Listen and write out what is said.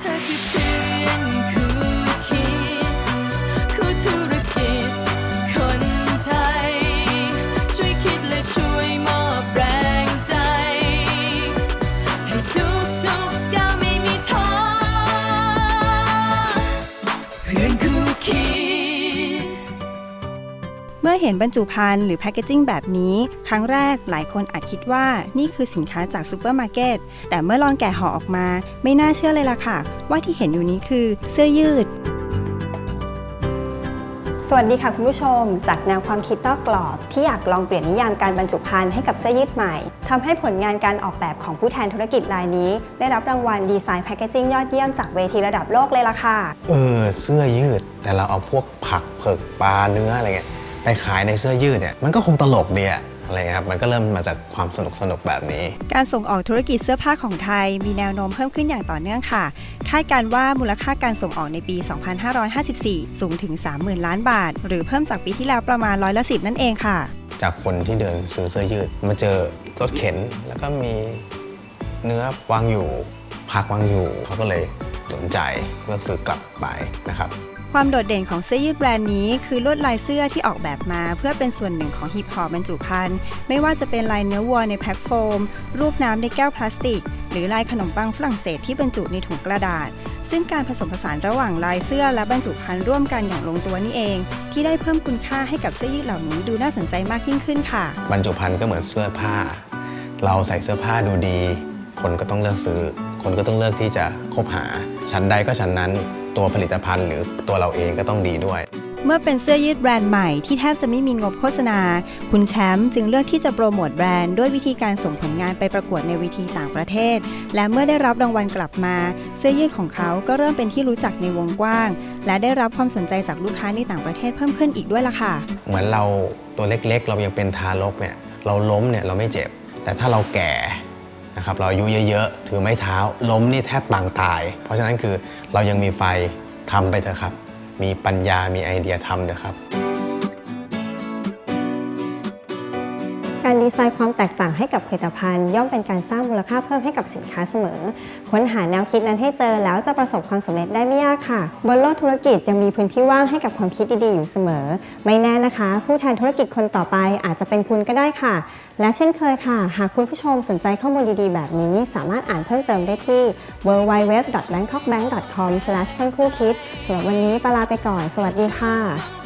เธ เมื่อเห็นบรรจุภัณฑ์หรือแพคเกจิ้งแบบนี้ ครั้งแรกหลายคนอาจคิดว่านี่คือสินค้าจากซูเปอร์มาร์เก็ตแต่เมื่อลองแกะห่อออกมา ไม่น่าเชื่อเลยล่ะค่ะ ว่าที่เห็นอยู่นี้คือเสื้อยืดสวัสดีค่ะคุณผู้ชม จากแนวความคิดนอกกรอบ ที่อยากลองเปลี่ยนนิยามการบรรจุภัณฑ์ให้กับเสื้อยืดใหม่ทำให้ผลงานการออกแบบของผู้แทนธุรกิจรายนี้ ได้รับรางวัลดีไซน์แพคเกจิ้งยอดเยี่ยมจากเวทีระดับโลกเลยล่ะค่ะ เออ เสื้อยืดแต่เราเอาพวกผักเผือกปลาเนื้ออะไรเงี้ย ไปขายในเสื้อยืดเนี่ยมันก็คงตลกดีอะอะไรเงี้ยครับมันก็เริ่มมาจากความสนุกสนุกๆแบบนี้ การส่งออกธุรกิจเสื้อผ้าของไทย มีแนวโน้มเพิ่มขึ้นอย่างต่อเนื่องค่ะ คาดการณ์ว่ามูลค่าการส่งออกในปี 2554 สูงถึง 30,000 ล้านบาท หรือเพิ่มจากปีที่แล้วประมาณร้อยละสินั่นเองค่ะ จากคนที่เดินซื้อเสื้อยืด มาเจอรถเข็นแล้วก็มีเนื้อวางอยู่ผักวางอยู่เขาก็เลย สนใจเลือกซื้อกลับไปนะครับความโดดเด่นของเสื้อยืดแบรนด์นี้คือลวดลายเสื้อที่ออกแบบมา เพื่อเป็นส่วนหนึ่งของหีบห่อบรรจุภัณฑ์ไม่ว่าจะเป็นลายเนื้อวัวในแพ็คโฟม รูปน้ำในแก้วพลาสติก หรือลายขนมปังฝรั่งเศสที่บรรจุในถุงกระดาษ ซึ่งการผสมผสานระหว่างลายเสื้อและบรรจุภัณฑ์ร่วมกันอย่างลงตัวนี่เอง ที่ได้เพิ่มคุณค่าให้กับเสื้อยืดเหล่านี้ดูน่าสนใจมากยิ่งขึ้นค่ะ บรรจุภัณฑ์ก็เหมือนเสื้อผ้า เราใส่เสื้อผ้าดูดี คนก็ต้องเลือกซื้อ คนก็ต้องเลือกที่จะคบหา ชั้นใดก็ชั้นนั้น ตัวผลิตภัณฑ์หรือตัวเราเองก็ต้องดีด้วย เมื่อเป็นเสื้อยืดแบรนด์ใหม่ที่แทบจะไม่มีงบโฆษณา คุณแชมป์จึงเลือกที่จะโปรโมทแบรนด์ด้วยวิธีการส่งผลงานไปประกวดในเวทีต่างประเทศ และเมื่อได้รับรางวัลกลับมา เสื้อยืดของเขาก็เริ่มเป็นที่รู้จักในวงกว้าง และได้รับความสนใจจากลูกค้าในต่างประเทศเพิ่มขึ้นอีกด้วยล่ะค่ะ เหมือนเราตัวเล็กๆ เรายังเป็นทารกเนี่ยเราล้มเนี่ยเราไม่เจ็บ แต่ถ้าเราแก่ นะครับเราอายุเยอะๆ ถือไม้เท้า ล้มนี่แทบปางตาย เพราะฉะนั้นคือเรายังมีไฟทำไปเถอะครับ มีปัญญามีไอเดียทำเถอะครับ การดีไซน์ความแตกต่างให้กับผลิตภัณฑ์ ย่อมเป็นการสร้างมูลค่าเพิ่มให้กับสินค้าเสมอ ค้นหาแนวคิดนั้นให้เจอแล้วจะประสบความสำเร็จได้ไม่ยากค่ะ บนโลกธุรกิจยังมีพื้นที่ว่างให้กับความคิดดีๆอยู่เสมอ ไม่แน่นะคะ ผู้แทนธุรกิจคนต่อไปอาจจะเป็นคุณก็ได้ค่ะ และเช่นเคยค่ะ หากคุณผู้ชมสนใจข้อมูลดีๆ แบบนี้ สามารถอ่านเพิ่มเติมได้ที่ www.bangkokbank.com เพื่อนคู่คิดสำหรับวันนี้ปาลาไปก่อน สวัสดีค่ะ